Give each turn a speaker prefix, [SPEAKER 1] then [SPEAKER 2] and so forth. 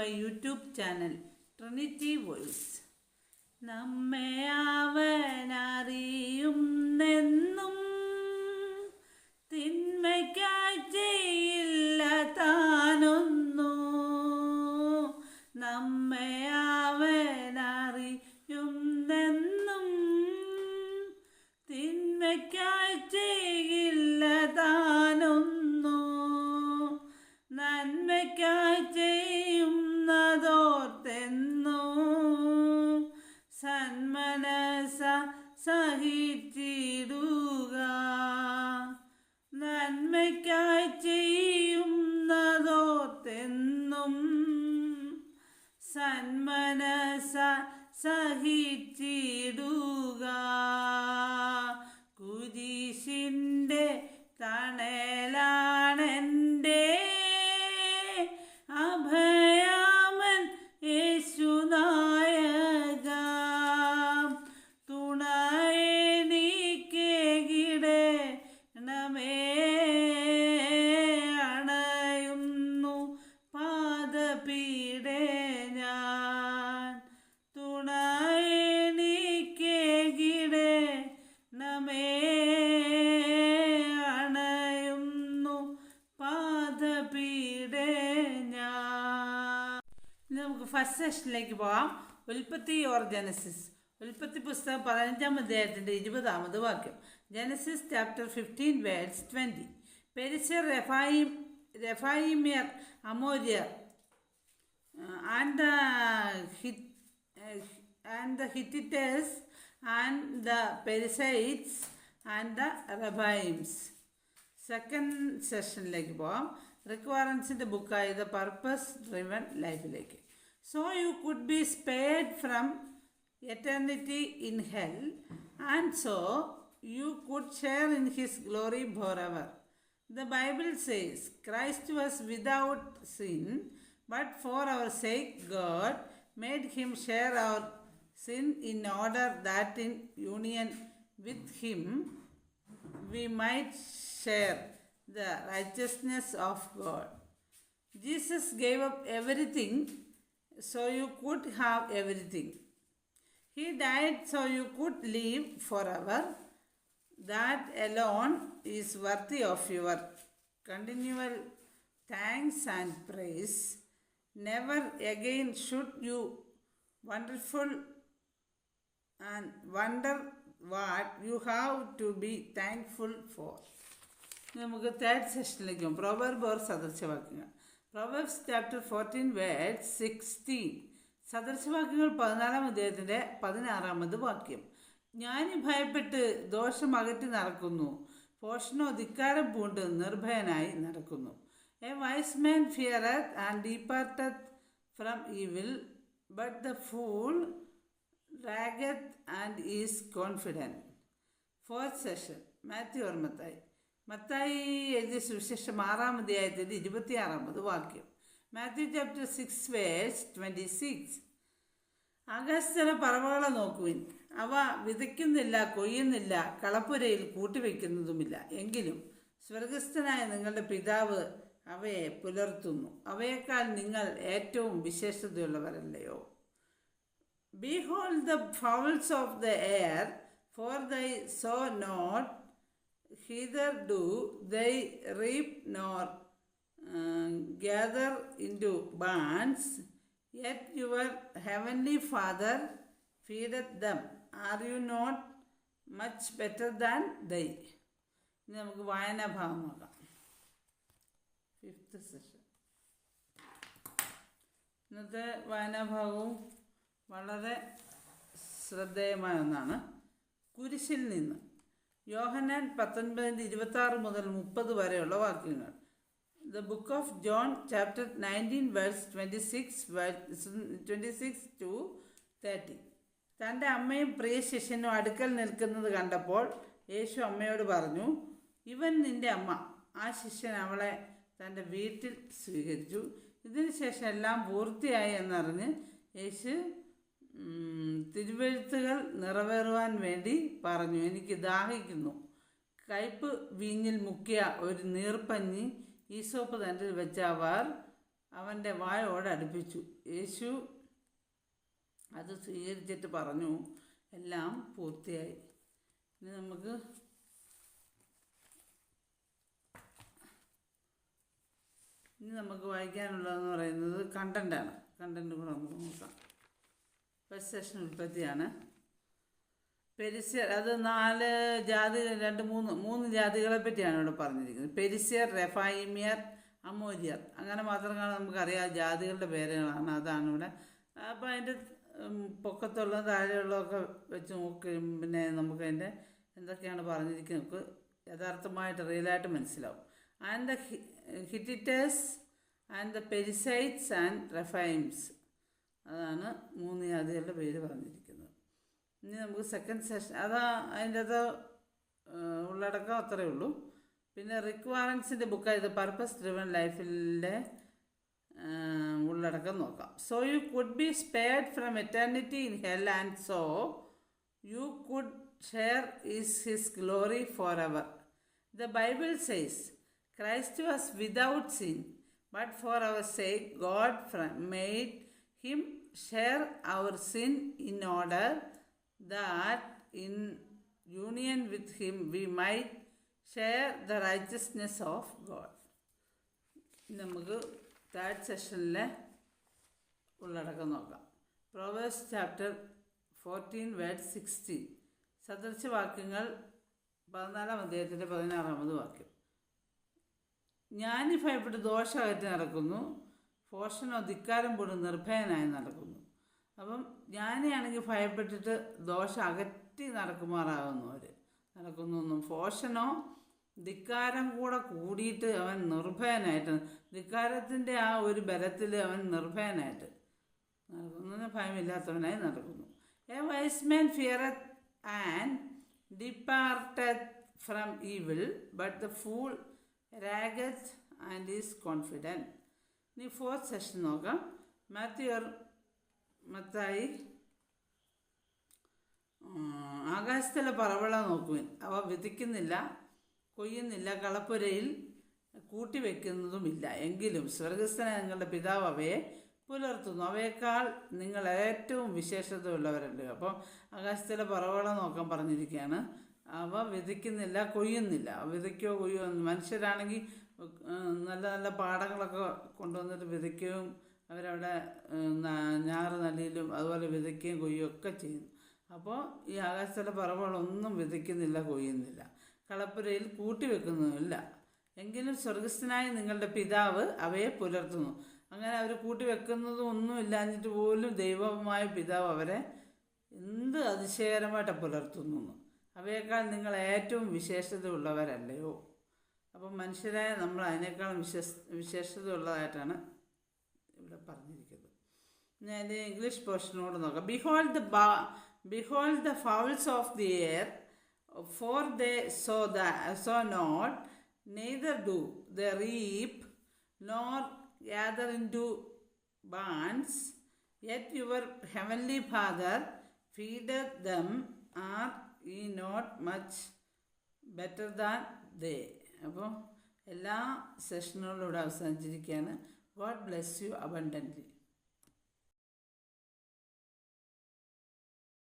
[SPEAKER 1] My YouTube channel Trinity Voice. നമ്മെ അവനറിയുന്നെന്നും തിന്മയ്ക്കായി ചെയ്യില്ല താനൊന്നു. നമ്മെ അവനറിയുന്നെന്നും തിന്മയ്ക്കായി ചെയ്യില്ല സഹിച്ചിടുക. കുരിശിന്റെ തണലാണെന്റെ അഭയാമൻ യേശുനായക തുണയെനിക്കേകിടണമേ അണയുന്നു പാദപീഡേ നമുക്ക് ഫസ്റ്റ് സെഷനിലേക്ക് പോകാം. ഉൽപ്പത്തി ഓർ ജനസിസ് ഉൽപ്പത്തി പുസ്തകം പതിനഞ്ചാം അധ്യായത്തിന്റെ ഇരുപതാമത് വാക്യം. Genesis chapter fifteen words twenty പെരിസർ റെഫായിം റെഫായിമിയർ അമോര്യർ and the hit and the Hittites and the Perizzites and the Repaims. Second സെഷനിലേക്ക് പോകാം. റിക്വയറൻസിന്റെ ബുക്കായ ദ പർപ്പസ് ഡ്രിവൺ ലൈഫിലേക്ക് So you could be spared from eternity in hell and so you could share in his glory forever. The Bible says Christ was without sin, but for our sake God made him share our sin in order that in union with him we might share the righteousness of God. Jesus gave up everything so you could have everything. He died so you could live forever. That alone is worthy of your continual thanks and praise. Never again should you wonderful and wonder what you have to be thankful for. നമുക്ക് third സെഷനിലേക്ക് പോകും പ്രൊവർബ് or സദൃശവാക്യങ്ങൾ Proverbs chapter fourteen word sixteen സദൃശവാക്യങ്ങൾ പതിനാലാം അദ്ദേഹത്തിന്റെ പതിനാറാമത് വാക്യം. ജ്ഞാനി ഭയപ്പെട്ട് ദോഷം അകറ്റി നടക്കുന്നു. പോഷണോ ധിക്കാരം പൂണ്ട് നിർഭയനായി നടക്കുന്നു. A wise man feareth and departeth from evil but the fool rageth and is confident fourth session Matthew or Mathai എഴുതിയ സുവിശേഷം ആറാം അധ്യായത്തിന്റെ ഇരുപത്തിയാറാമത് വാക്യം. Matthew chapter six verse twenty six ആകാശത്തിലെ പറവകളെ നോക്കുവിൻ. അവ വിതയ്ക്കുന്നില്ല കൊയ്യുന്നില്ല കളപ്പുരയിൽ കൂട്ടിവെക്കുന്നതുമില്ല. എങ്കിലും സ്വർഗസ്ഥനായ നിങ്ങളുടെ പിതാവ് അവയെ പുലർത്തുന്നു. അവയേക്കാൾ നിങ്ങൾ ഏറ്റവും വിശേഷതയുള്ളവരല്ലയോ? Behold the fowls of the air for they sow not, neither do they reap nor uh, gather into bands yet your heavenly Father feedeth them. Are you not much better than they? ഇനി നമുക്ക് വായനാഭാഗം നോക്കാം fifth session ഇന്നത്തെ വായനാഭാഗവും വളരെ ശ്രദ്ധേയമായ ഒന്നാണ് കുരിശിൽ നിന്ന് യോഹന്നാൻ പത്തൊൻപതിന്റെ ഇരുപത്തി ആറ് മുതൽ മുപ്പത് വരെയുള്ള വാക്യങ്ങൾ. The book of John chapter nineteen verse twenty six twenty six to thirty തന്റെ അമ്മയും പ്രിയ ശിഷ്യനും അടുക്കൽ നിൽക്കുന്നത് കണ്ടപ്പോൾ യേശു അമ്മയോട് പറഞ്ഞു ഇവൻ നിന്റെ അമ്മ. ആ ശിഷ്യൻ അവളെ തന്റെ വീട്ടിൽ സ്വീകരിച്ചു. ഇതിനുശേഷം എല്ലാം പൂർത്തിയായി എന്നറിഞ്ഞ് യേശു തിരുവെഴുത്തുകൾ നിറവേറുവാൻ വേണ്ടി പറഞ്ഞു. എനിക്ക് ദാഹിക്കുന്നു. കയ്പ് വീഞ്ഞിൽ മുക്കിയ ഒരു നീർപ്പഞ്ഞി ഈസോപ്പ് തണ്ടിൽ വെച്ച അവർ അവന്റെ വായോട് അടുപ്പിച്ചു. യേശു അത് സ്വീകരിച്ചിട്ട് പറഞ്ഞു എല്ലാം പൂർത്തിയായി. ഇനി നമുക്ക് ഇനി നമുക്ക് വായിക്കാനുള്ളതെന്ന് പറയുന്നത് കണ്ടന്റാണ് കണ്ടന്റ് കൂടെ നമുക്ക് നോക്കാം. ഫസ്റ്റ് സെഷൻ ഉൽപ്പത്തിയാണ്. പെരിസ്യർ അത് നാല് ജാതി രണ്ട് മൂന്ന് മൂന്ന് ജാതികളെ പറ്റിയാണ് ഇവിടെ പറഞ്ഞിരിക്കുന്നത്. പെരിസ്യർ റെഫായിമിയർ അമോരിയർ. അങ്ങനെ മാത്രമാണ് നമുക്കറിയാം. ജാതികളുടെ പേരുകളാണ്. അതാണ് ഇവിടെ. അപ്പോൾ അതിന്റെ പൊക്കത്തുള്ള താഴെയുള്ളതൊക്കെ വെച്ച് നോക്കി പിന്നെ നമുക്ക് അതിന്റെ എന്തൊക്കെയാണ് പറഞ്ഞിരിക്കുന്നത്. നമുക്ക് യഥാർത്ഥമായിട്ട് റിയലായിട്ട് മനസ്സിലാവും. And the Hittites and the Perizzites and Rephaims അതാണ് മൂന്ന് ജാതികളുടെ പേര് പറഞ്ഞിരിക്കുന്നത്. ഇനി നമുക്ക് സെക്കൻഡ് സെഷൻ അതാ അതിന്റെ അത് ഉള്ളടക്കം അത്രയേ ഉള്ളൂ. പിന്നെ റിക് വാറൻസിന്റെ ബുക്ക് ഇത് പർപ്പസ് ഡ്രിവൺ ലൈഫിന്റെ ഉള്ളടക്കം നോക്കാം. So you could be spared from eternity in hell and so you could share is his glory for ever the Bible says Christ was without sin but for our sake God from made him share our sin in order that in union with him we might share the righteousness of God നമുക്ക് third സെഷനിലെ ഉള്ളടക്കം നോക്കാം. Proverbs chapter fourteen word sixteen സദൃശവാക്യങ്ങൾ പതിനാലാം അദ്ദേഹത്തിന്റെ പതിനാറാമത് വാക്യം. ജ്ഞാനി ഭയപ്പെട്ട് ദോഷമായിട്ട് നടക്കുന്നു. ഭോഷനോ ധിക്കാരം പോലും നിർഭയനായി നടക്കുന്നു. അപ്പം ജ്ഞാനിയാണെങ്കിൽ ഭയപ്പെട്ടിട്ട് ദോഷം അകറ്റി നടക്കുമാറാകുന്നു അവർ നടക്കുന്നൊന്നും ഭോഷനോ ധിക്കാരം കൂടെ കൂടിയിട്ട് അവൻ നിർഭയനായിട്ട് ധിക്കാരത്തിന്റെ ആ ഒരു ബലത്തിൽ അവൻ നിർഭയനായിട്ട് നടക്കുന്നു ഭയമില്ലാത്തവനായി നടക്കുന്നു. A wise man feareth and departed from evil but the fool rageth and is confident. ഇനി ഫോർത്ത് സെഷൻ നോക്കാം മാത്യു മത്തായി ഉം, ആകാശത്തിലെ പറവള നോക്കുവിൻ അവ വിധിക്കുന്നില്ല കൊയ്യുന്നില്ല കളപ്പുരയിൽ കൂട്ടിവെക്കുന്നതുമില്ല എങ്കിലും സ്വർഗസ്ഥന നിങ്ങളുടെ പിതാവ് അവയെ പുലർത്തുന്നു. അവയേക്കാൾ നിങ്ങൾ ഏറ്റവും വിശേഷതയുള്ളവരല്ലേ. അപ്പം ആകാശത്തിലെ പറവള നോക്കാൻ പറഞ്ഞിരിക്കുകയാണ്. അവ വിതയ്ക്കുന്നില്ല കൊയ്യുന്നില്ല. വിതയ്ക്കോ കൊയ്യോ മനുഷ്യരാണെങ്കിൽ നല്ല നല്ല പാടങ്ങളൊക്കെ കൊണ്ടുവന്നിട്ട് വിതയ്ക്കുകയും അവരവിടെ ഞാറ് നല്ലിയിലും അതുപോലെ വിതയ്ക്കുകയും കൊയ്യുകയും ഒക്കെ ചെയ്യുന്നു. അപ്പോൾ ഈ ആകാശത്തിലെ പറവുകളൊന്നും വിതയ്ക്കുന്നില്ല കൊയ്യുന്നില്ല. കളപ്പുരയിൽ കൂട്ടി വെക്കുന്നുമില്ല. എങ്കിലും സ്വർഗസ്ഥനായ നിങ്ങളുടെ പിതാവ് അവയെ പുലർത്തുന്നു. അങ്ങനെ അവർ കൂട്ടി വെക്കുന്നതും ഒന്നും ഇല്ലാഞ്ഞിട്ട് പോലും ദൈവമായ പിതാവ് അവരെ എന്ത് അതിശയകരമായിട്ട് പുലർത്തുന്നു. അവയേക്കാൾ നിങ്ങൾ ഏറ്റവും വിശേഷതയുള്ളവരല്ലയോ? അപ്പം മനുഷ്യരായ നമ്മൾ അതിനേക്കാൾ വിശേഷ വിശേഷതയുള്ളതായിട്ടാണ് ഇവിടെ പറഞ്ഞിരിക്കുന്നത്. ഞാൻ അതിന്റെ ഇംഗ്ലീഷ് പോർഷനോട് നോക്കാം. Behold the behold the fowls of the air for they sow the sow not neither do the reap nor gather into barns yet your heavenly father feedeth them are ye not much better than they? അപ്പോൾ എല്ലാ സെഷനുകളും ഇവിടെ അവസാനിച്ചിരിക്കുകയാണ്. God bless you abundantly